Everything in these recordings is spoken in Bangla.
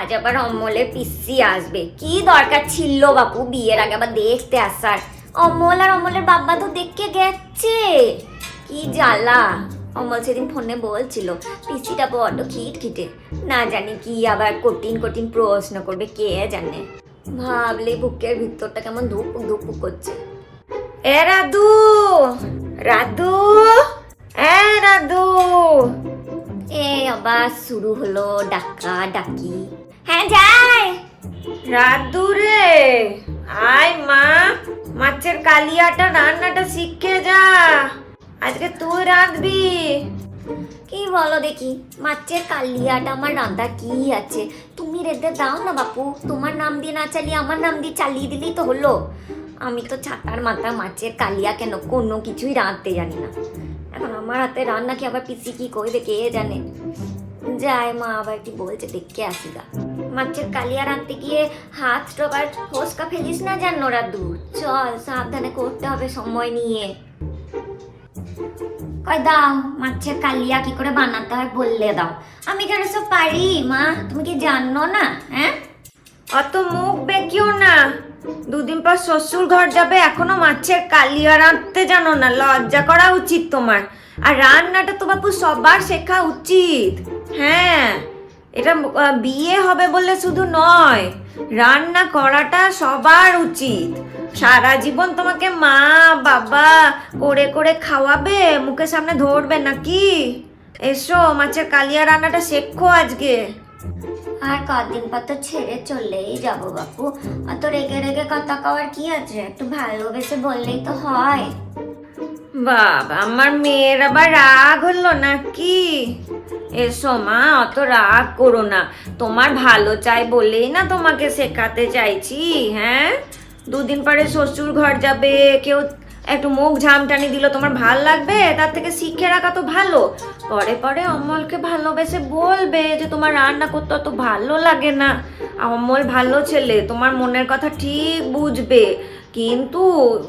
আজ আবার অমলের পিসি আসবে। কি দরকার ছিল বাপু? বিয়ের আগে আবার দেখতে আসার। অমল আর অমলের বাবা তো দেখে গেছে। কি জ্বালা। অমল সেদিন ফোনে বলছিল, পিসিটা বড্ড খিট খিটে না জানি কি আবার কঠিন কঠিন প্রশ্ন করবে, কে জানে? ভাবলে বুকের ভিতরটা কেমন ধুপুক ধুপুক করছে। এ রাধু রাধু, এ রাধু! এ আবার শুরু হলো ডাকা ডাকি হ্যাঁ যাই। রাধু রে। আয় মা মাছের কালিয়াটা রান্নাটা শিখে যা। আজকে তুই রাঁধবি। কি বলো দেখি মাছের কালিয়াটা আমার রাঁধা কি আছে? তুমি রেঁধে দাও না বাপু তোমার নাম দিয়ে না চালিয়ে আমার নাম দিয়ে চালিয়ে দিলেই তো হলো। আমি তো ছাতার মাথা মাছের কালিয়া কেন কোনো কিছুই রাঁধতে জানি না। এখন আমার হাতে রান্না কি আবার পিসি কি করবে কে জানে? যায় মা, আবার কি বলছে? দেখে আসি গা। মাছের কালিয়া রাঁধতে গিয়ে হাত আবার ফসকা ফেলিস না যেন ওরা দূর। চল, সাবধানে করতে হবে সময় নিয়ে। কয় দাও, মাছের কালিয়া কি করে বানাতে হয় বললে দাও। আমি কেন সব পারি, মা, তুমি কি জানো না হ্যাঁ? অত মুখ বেঁকিও না। দুদিন পর শ্বশুর ঘর যাবে, এখনও মাছের কালিয়া রাঁধতে জানো না, লজ্জা করা উচিত তোমার। আর রান্নাটা তো বাপু সবার শেখা উচিত। হ্যাঁ এটা বিয়ে হবে বলে শুধু নয়, রান্না করাটা সবার উচিত। সারা জীবন তোমাকে মা, বাবা করে করে খাওয়াবে, মুখের সামনে ধরবে নাকি? এসো, মাছের কালিয়া রান্নাটা শেখো আজকে। আর কদিন পর তো ছেড়ে চলেই যাব বাপু। অত রেগে রেগে কথা কওয়ার কি আছে? একটু ভালোবেসে বললেই তো হয়। বাবা, আমার মেয়ের আবার রাগ হলো নাকি? এসো মা, অত রাগ করো না। তোমার ভালো চাই বলেই না তোমাকে শেখাতে চাইছি হ্যাঁ? দুদিন পরে শ্বশুর ঘর যাবে, কেউ একটু মুখ ঝামটানি দিল, তোমার ভালো লাগবে? তার থেকে শিখে রাখা তো ভালো। পরে পরে অমলকে ভালোবেসে বলবে যে তোমার রান্না করতে অত ভালো লাগে না। অমল ভালো ছেলে, তোমার মনের কথা ঠিক বুঝবে। কিন্তু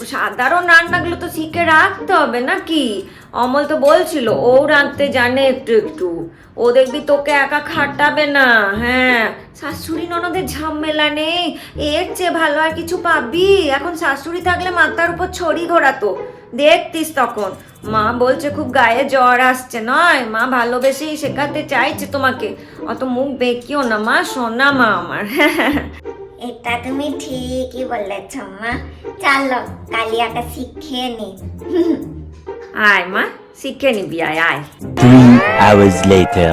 সাধারণ রান্নাগুলো তো শিখে রাখতে হবে নাকি? অমল তো বলছিল, ও রাঁধতে জানে একটু একটু। ও দেখবি তোকে একা খাটাবে না। হ্যাঁ শাশুড়ি ননদের ঝামেলা নেই। এর চেয়ে ভালো আর কিছু পাবি? এখন শাশুড়ি থাকলে মাথার উপর ছড়ি ঘোরাতো। দেখতিস তখন। মা বলছে, খুব গায়ে জ্বর আসছে, নয়? মা ভালোবেসেই শেখাতে চাইছে তোমাকে। অত মুখ বেঁকিও না মা, সোনা মা আমার। এটা তুমি ঠিকই বলেছ মা। চলো কালিয়াটা শিখে নি। আয় মা শিখে নিবি আয় আয়। Three hours later.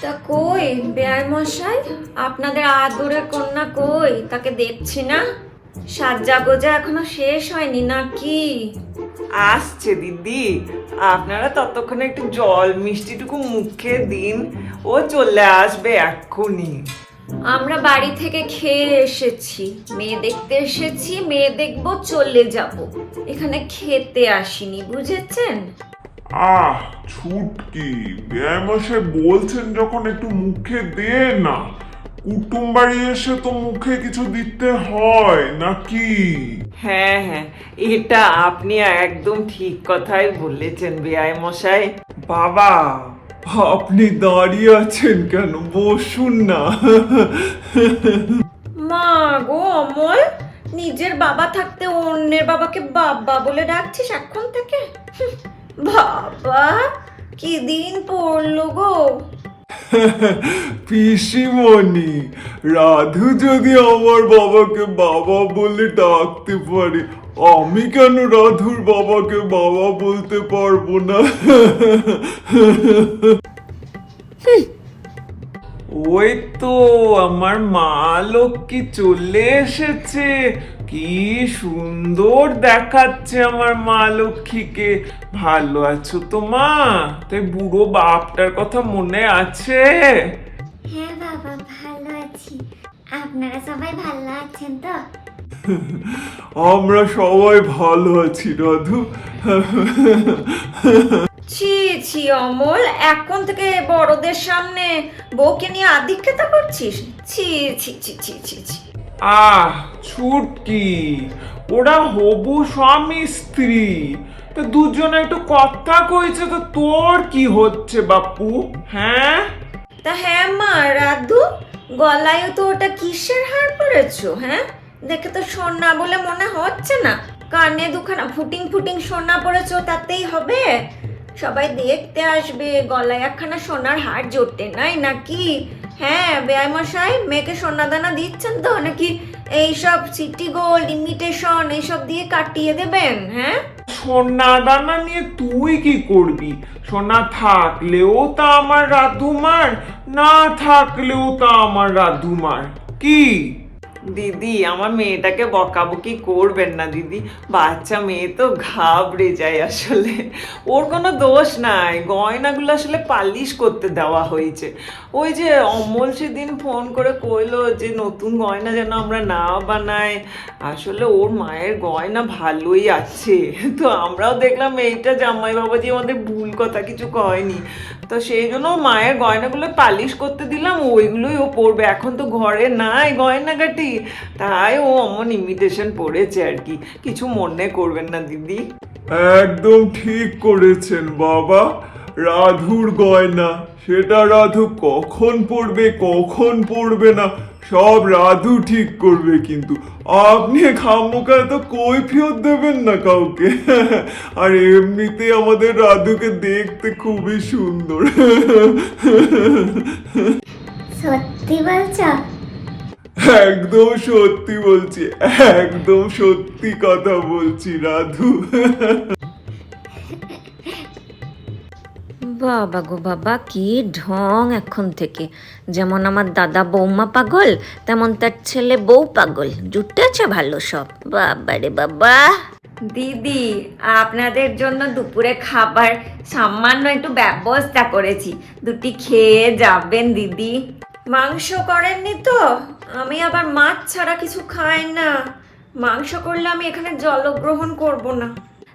তা কই বেয়াই মশাই? আপনাদের আদরের কন্যা কই? তাকে দেখছি না। সাজ্জা গোজা এখনও শেষ হয়নি নাকি? আসছে দিদি। আপনারা ততক্ষণে একটু জল মিষ্টিটুকু মুখে দিন। ও চলে আসবে এক্ষুনি। আমরা বাড়ি থেকে খেয়ে এসেছি। মেয়ে দেখতে এসেছি মেয়ে দেখব চলে যাব। এখানে খেতে আসিনি বুঝেছেন? আহ ছুটকি। ব্যায়ামশাই বলছেন যখন একটু মুখে দে না। কুটুম বাড়ি এসে তো মুখে কিছু দিতে হয় নাকি? হ্যাঁ হ্যাঁ এটা আপনি একদম ঠিক কথাই বলেছেন বেআই মশাই। বাবা আপনি দাঁড়িয়ে আছেন কেন? বসুন না। মা গো অমল নিজের বাবা থাকতে অন্যের বাবাকে বাবা বলে ডাকছিস এখন থেকে? বাবা কি দিন পড়ল গো। পিসিমণি রাধু যদি আমার বাবাকে বাবা বলে ডাকতে পারে আমি কেন রাধুর বাবাকে বাবা বলতে পারব না? ওই তো আমার মা লক্ষ্মী চলে এসেছে। কি সুন্দর দেখাচ্ছে আমার মা লক্ষ্মীকে। ভালো আছো তো মা? তাই বুড়ো বাপটার কথা মনে আছে? হ্যাঁ বাবা ভালো আছি। আপনারা সবাই ভালো আছেন তো? আমরা সবাই ভালো আছি রাধু। ছি ছি অমল এখন থেকে বড়দের সামনে বউকে নিয়ে আধিক্যতা করছিস? ছি ছি ছি ছি ছি ছি। আহ ছুটকি ওরা হবু স্বামী স্ত্রী। তো দুজনে একটু কথা কইছে তো তোর কি হচ্ছে বাপু হ্যাঁ? তা হ্যাঁ মা রাধু গলায়ও তো ওটা কিসের হার পড়েছো হ্যাঁ? দেখে তো সোনা বলে মনে হচ্ছে না। কানে দুখানা ফুটিং ফুটিং সোনা পরেছো তাতেই হবে। সবাই দেখতে আসবে, গলায় একখানা সোনার হার জোটে নাই নাকি? হ্যাঁ বেআই মশাই মেয়েকে সোনা দানা দিচ্ছেন তো? নাকি এইসব সিটি গোল্ড ইমিটেশন এইসব দিয়ে কাটিয়ে দেবেন হ্যাঁ? সোনা দানা নিয়ে তুই কি করবি? সোনা থাকলেও তা আমার রাধুমার, না থাকলেও তা আমার রাধুমার। কি? দিদি, আমার মেয়েটাকে বকাবকি করবেন না দিদি। বাচ্চা মেয়ে তো ঘাবড়ে যায় আসলে। ওর কোনো দোষ নাই। গয়নাগুলো আসলে পালিশ করতে দেওয়া হয়েছে। ওই যে অমল সেদিন ফোন করে কইলো যে, নতুন গয়না যেন আমরা না বানাই। আসলে ওর মায়ের গয়না ভালোই আছে। তো আমরাও দেখলাম এইটা জামাই বাবাজি আমাদের ভুল কথা কিছু কয়নি। তো সেই জন্য মায়ের গয়নাগুলো পালিশ করতে দিলাম, ওইগুলোই ও পরবে। এখন তো ঘরে নাই গয়নাগাটি। তাই ও অমন ইমিটেশন পড়েছে আর কি। কিছু মনে করবেন না, দিদি। একদম ঠিক করেছেন, বাবা। রাধুর গয়না। সেটা রাধু কখন পড়বে কখন পড়বে না? সব রাধু ঠিক করবে কিন্তু। আপনি খামোকা তো কৈফিয়ত দেবেন না কাউকে। আর এমনিতে আমাদের রাধুকে দেখতে খুবই সুন্দর। সত্যি বলছো? একদম সত্যি বলছি একদম সত্যি কথা বলছি রাধু। বাবা গো বাবা, কি ঢং এখন থেকে। যেমন আমার দাদা বৌমা পাগল, তেমন তার ছেলে বউ পাগল। জুটেছে ভালো সব। বাবা রে বাবা। দিদি, আপনাদের জন্য দুপুরে খাবার সামান্য একটু ব্যবস্থা করেছি। দুটি খেয়ে যাবেন দিদি। মাংস করেননি তো? আমি আবার মাছ ছাড়া কিছু খাই না। মাংস করলে আমি এখানে জলগ্রহণ করব না।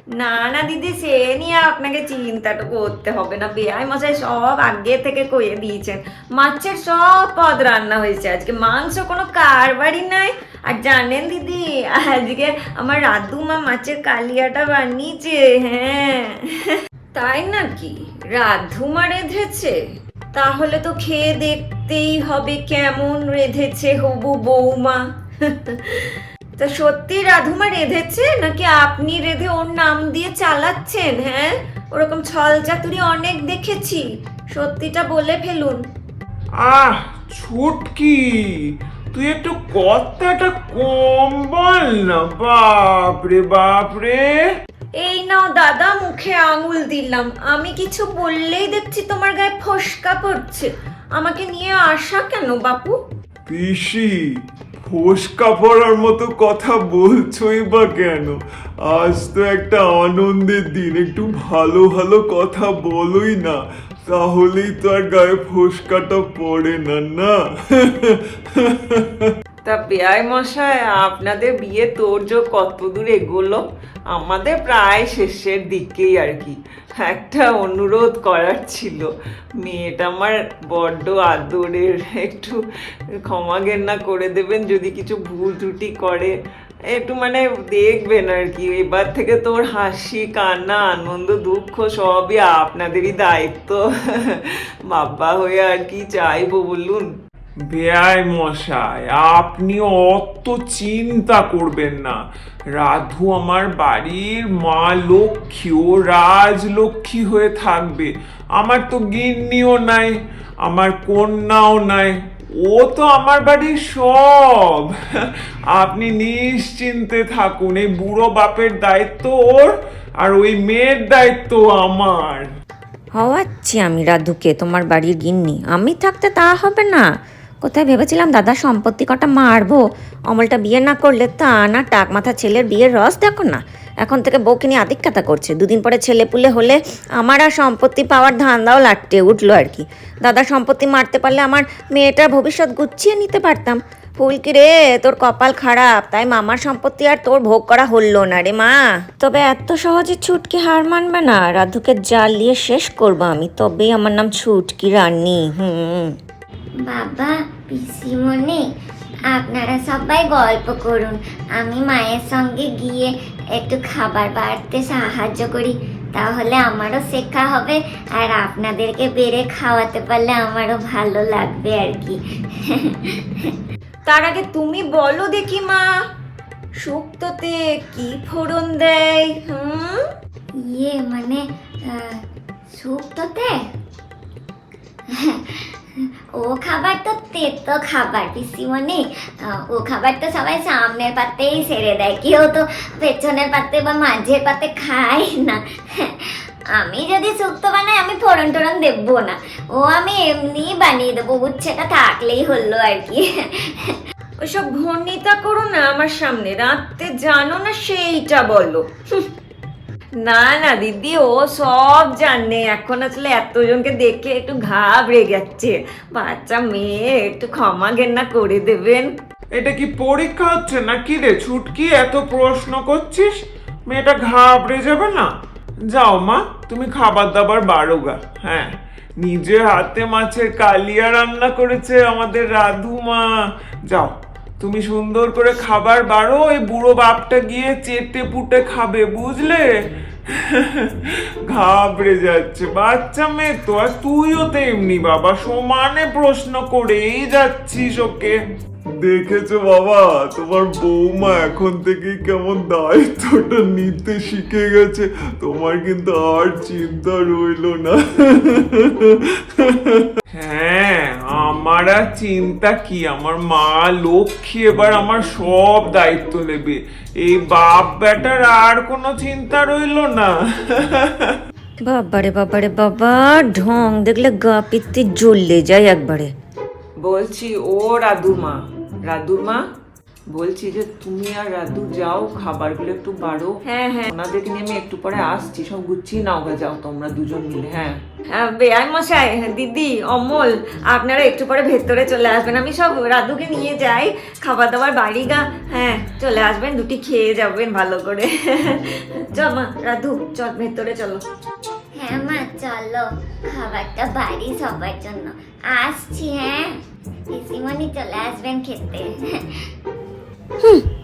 না না, দিদি, সে নিয়ে আপনাকে চিন্তাটা করতে হবে না। বেআই মশাই সব আগে থেকে কয়ে দিয়েছেন। মাছের সব পদ রান্না হয়েছে আজকে। মাংস কোনো কারবারই নাই। আর জানেন দিদি, আজকে আমার রাধু মা মাছের কালিয়াটা বানিয়েছে হ্যাঁ। তাই নাকি? রাধুমা রেঁধেছে? তাহলে তো খেয়ে দেখতেই হবে কেমন রেঁধেছে হবু বৌমা। তা সত্যি রাধুমা রেধেছে? নাকি আপনি রেধে ওর নাম দিয়ে চালাচ্ছেন হ্যাঁ? ওরকম ছল চাতুরি অনেক দেখেছি। সত্যিটা বলে ফেলুন। আহ ছুটকি তুই একটু কথাটা কম বল না বাপরে বাপরে। এই নাও দাদা মুখে আঙুল দিলাম। আমি কিছু বললেই দেখছি তোমার গায়ে ফসকা পড়ছে। আমাকে নিয়ে আসা কেন বাপু? পিসি ফোসকা পড়ার মতো কথা বলছোই বা কেন? আজ তো একটা আনন্দের দিন, একটু ভালো ভালো কথা বলোই না, তাহলেই তো আর গায়ে ফোসকাটা পড়ে না না? তা বেআই মশাই, আপনাদের বিয়ে তোরজো কত দূর এগোলো, আমাদের প্রায় শেষের দিকেই আর কি। একটা অনুরোধ করার ছিল, মেয়েটা আমার বড্ড আদরের, একটু ক্ষমা ঘেন্না করে দেবেন, যদি কিছু ভুল ত্রুটি করে। একটু মানে দেখবেন আর কি, এবার থেকে তোর হাসি, কান্না, আনন্দ, দুঃখ সবই আপনাদেরই দায়িত্ব। বাবা হয়ে আর কি চাইব বলুন? বেয়াই মশাই আপনি অত চিন্তা করবেন না। রাধু আমার বাড়ির মা লক্ষ্মী, ও রাজলক্ষ্মী হয়ে থাকবে। আমার তো গিন্নিও নাই, আমার কন্যাও নাই, ও তো আমার বাড়ির সব। আপনি নিশ্চিন্তে থাকুন, এই বুড়ো বাপের দায়িত্ব ওর, আর ওই মেয়ের দায়িত্ব আমার। হওয়াচ্ছি আমি রাধুকে, তোমার বাড়ির গিন্নি। আমি থাকতে তা হবে না। কোথায় ভেবেছিলাম দাদা সম্পত্তি কটা মারবো? অমলটা বিয়ে না করলে তা না টাক মাথা ছেলের বিয়ের রস দেখো না। এখন থেকে বউকে নিয়ে আদিক্ষাতা করছে। দুদিন পরে ছেলে পুলে হলে আমার আর সম্পত্তি পাওয়ার ধান্দাও লাটতে উঠল আর কি। দাদা সম্পত্তি মারতে পারলে আমার মেয়েটার ভবিষ্যৎ গুছিয়ে নিতে পারতাম। ফুলকি রে, তোর কপাল খারাপ, তাই মামার সম্পত্তি আর তোর ভোগ করা হলো না রে মা। তবে এত সহজে ছুটকি হার মানবে না। রাধুকে জাল জ্বালিয়ে শেষ করব আমি, তবেই আমার নাম ছুটকি রানী, হুম। বাবা পিসিমণি আপনারা সবাই গল্প করুন। আমি মায়ের সঙ্গে গিয়ে একটু খাবার বাড়তে সাহায্য করি। তাহলে আমারও শেখা হবে আর আপনাদেরকে বেড়ে খাওয়াতে পারলে আমারও ভালো লাগবে আর কি। তার আগে তুমি বলো দেখি মা শুক্তোতে কি ফোড়ন দেয় হুম? ইয়ে মানে শুক্তোতে? ও খাবার তো তেতো খাবার, পিসিমণি। ও খাবার তো সবাই সামনের পাতেই সেরে দেয়। কেউ তো পেছনের পাতে বা মাঝের পাতে খায় না। আমি যদি শুক্তো বানাই, আমি ফোড়ন টোড়ন দেবো না। ও আমি এমনি বানিয়ে দেবো, উচ্ছেটা থাকলেই হলো আর কি। ওইসব ভর্ণিতা করো না আমার সামনে, রাত্রে জানো না সেইটা বলো। না না, দিদি, ও সব জানে। এখন আসলে এতজনকে দেখে একটু ঘাবড়ে যাচ্ছে। বাচ্চা মেয়ে, একটু ক্ষমা ঘেন্না করে দেবেন। এটা কি পরীক্ষা হচ্ছে না কি রে? ছুটকি, এত প্রশ্ন করছিস? মেয়েটা ঘাবড়ে যাবে না? যাও মা, তুমি খাবার দাবার বাড়ো গা হ্যাঁ নিজে হাতে মাছের কালিয়া রান্না করেছে আমাদের রাধু মা যাও। তুমি সুন্দর করে খাবার বাড়ো ওই বুড়ো বাপটা গিয়ে চেটে পুটে খাবে বুঝলে? ঘাবড়ে যাচ্ছে। বাচ্চা মেয়ে তো আর তুইও তো এমনি বাবা সমানে প্রশ্ন করেই যাচ্ছিস ওকে। দেখেছ বাবা তোমার বৌমা এখন থেকেই কেমন দায়িত্বটা নিতে শিখে গেছে। তোমার কিন্তু আর চিন্তা রইল না। হ্যাঁ আমার আর চিন্তা কি? আমার মা লক্ষ্মী এবার আমার সব দায়িত্ব নেবে। এই বাপ বেটার আর কোনো চিন্তা রইল না। বাবারে বাবারে বাবা ঢং দেখলে গা পিত্তি জ্বললে যায় একবারে। বলছি ও রাধুমা রাধুমা বলছি যে তুমি আর রাধু যাও খাবারগুলো একটু বাড়ো। হ্যাঁ হ্যাঁ। ওনাদেরকে নিয়ে আমি একটু পরে আসছি সব গুছিয়ে নাও গা যাও তোমরা দুজন মিলে হ্যাঁ। হ্যাঁ, বেয়াই মশাই দিদি অমল আপনারা একটু পরে ভেতরে চলে আসবেন। আমি সব রাধুকে নিয়ে যাই খাবার দাবার বাড়ি গা হ্যাঁ চলে আসবেন দুটি খেয়ে যাবেন ভালো করে। চল মা রাধু চল ভেতরে চলো। হ্যাঁ মা চলো খাবারটা বাড়ি সবার জন্য। আসছি হ্যাঁ। পিসিমণি চলে আসবেন খেতে। 哼